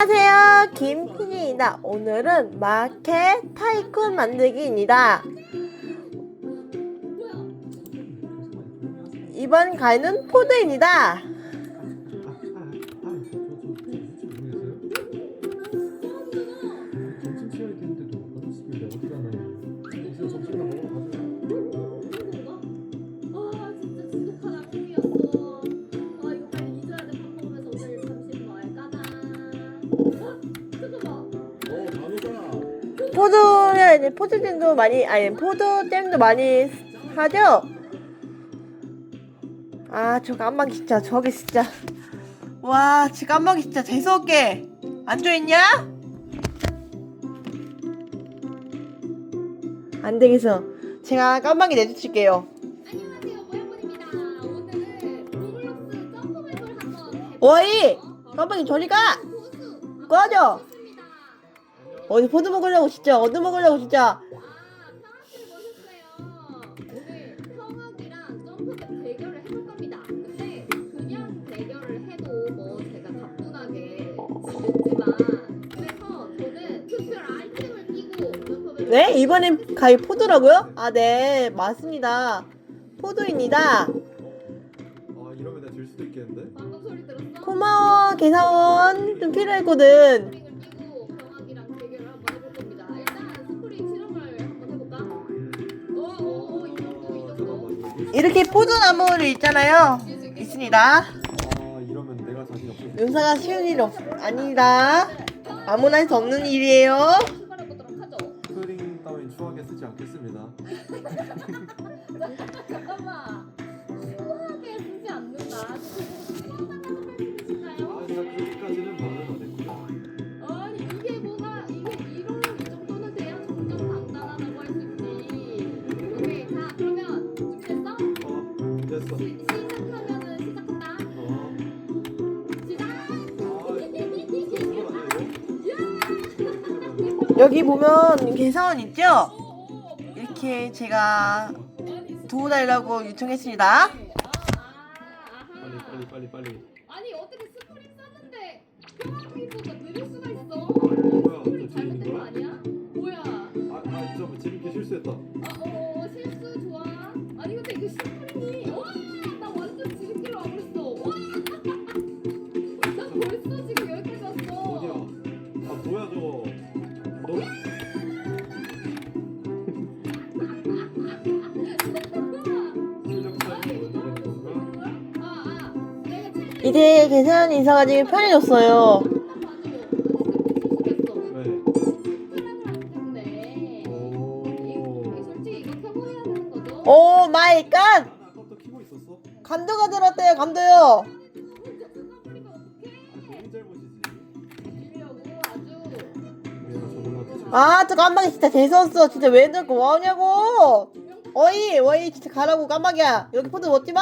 안녕하세요. 김PD입니다. 오늘은 마켓 타이쿤 만들기입니다. 이번 가위는 포드입니다 이제 포드잼도 많이 아니 포드잼도 많이 하죠 아저 깜빡이 진짜 저게 진짜 와저 깜빡이 진짜 재수없게 안 좋았냐? 안 되겠어 제가 깜빡이 내주칠게요 안녕하세요 모양분입니다. 오늘은 로블록스 점프맵을 한번 해볼게요. 어이 깜빡이 저리 가. 꺼져. 어디 포드 먹으려고 진짜 어디 먹으려고 진짜. 아뭐 네? 이번엔 가위 포드라고요? 아 네. 맞습니다. 포드입니다. 아, 이러면 내가 질 수도 있겠는데? 고마워. 개사원. 좀 필요했거든 이렇게 포드 나무를 있잖아요. 있습니다. 아, 이러면 내가 자신 없어. 용사가 쉬운 일 없, 아니다. 아무나 할 수 없는 일이에요 여기 보면 개사원 있죠? 이렇게 제가 도와달라고 요청했습니다 빨리 빨리 빨리 빨리. 아니 어떻게 스프링 썼는데 평화기보다 느릴 이제 개사원이 있어가지고 편해졌어요 왜? 때문에 오. 마이 갓. 감도가 들었대요 감도요 아, 본인 잘못이지. 이러고 아주 내가 저번에 아저 깜빡이 진짜 재수없어 진짜 왜 저렇게 뭐하냐고 어이 어이 진짜 가라고 깜빡이야 여기 포드 먹지 마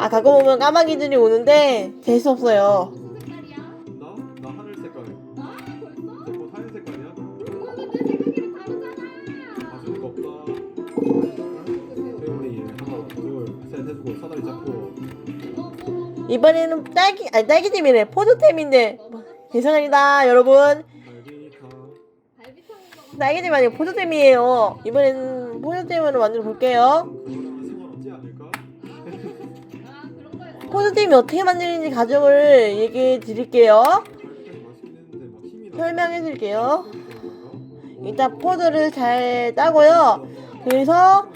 아 가끔 보면 까마귀들이 오는데 재수없어요? 나? 나 하늘 색깔. 아 벌써? 내꽃 하늘 색깔이야? 그거는 내 생각이랑 다르잖아. 봐주는 거 없다. 회오리 하나, 둘, 셋 해주고 사다리 잡고. 어, 뭐. 이번에는 딸기 아니 딸기잼이래 포도잼인데 죄송합니다 여러분 딸기잼 아니고 포도잼이에요 이번에는 포도잼으로 만들어 볼게요 포도잼이 어떻게 만드는지 과정을 얘기해 드릴게요. 설명해 드릴게요 일단 포도를 잘 따고요 그래서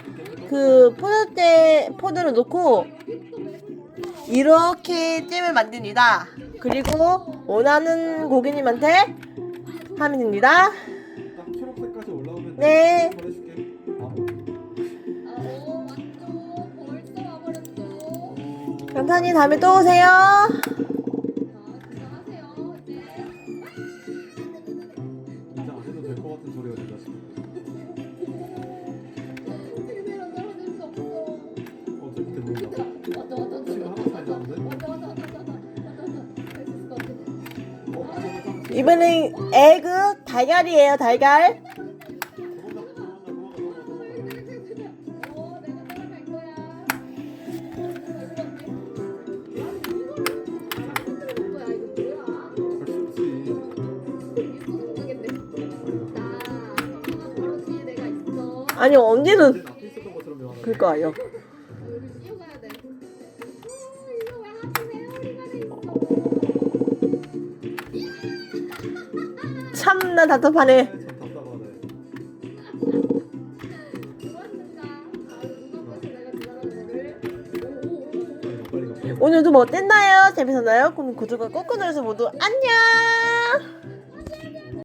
그 포도잼 포도를 넣고 이렇게 잼을 만듭니다. 그리고 원하는 고객님한테 하면 됩니다. 네. 감사합니다. 다음에 또 오세요. 될것 같은 소 아니. 아, 하필 회오리가 돼 있어? 참나 답답하네. 오늘도 뭐 어땠나요? 재밌었나요? 그럼 구독과 꾹꾹 눌러서 모두 안녕!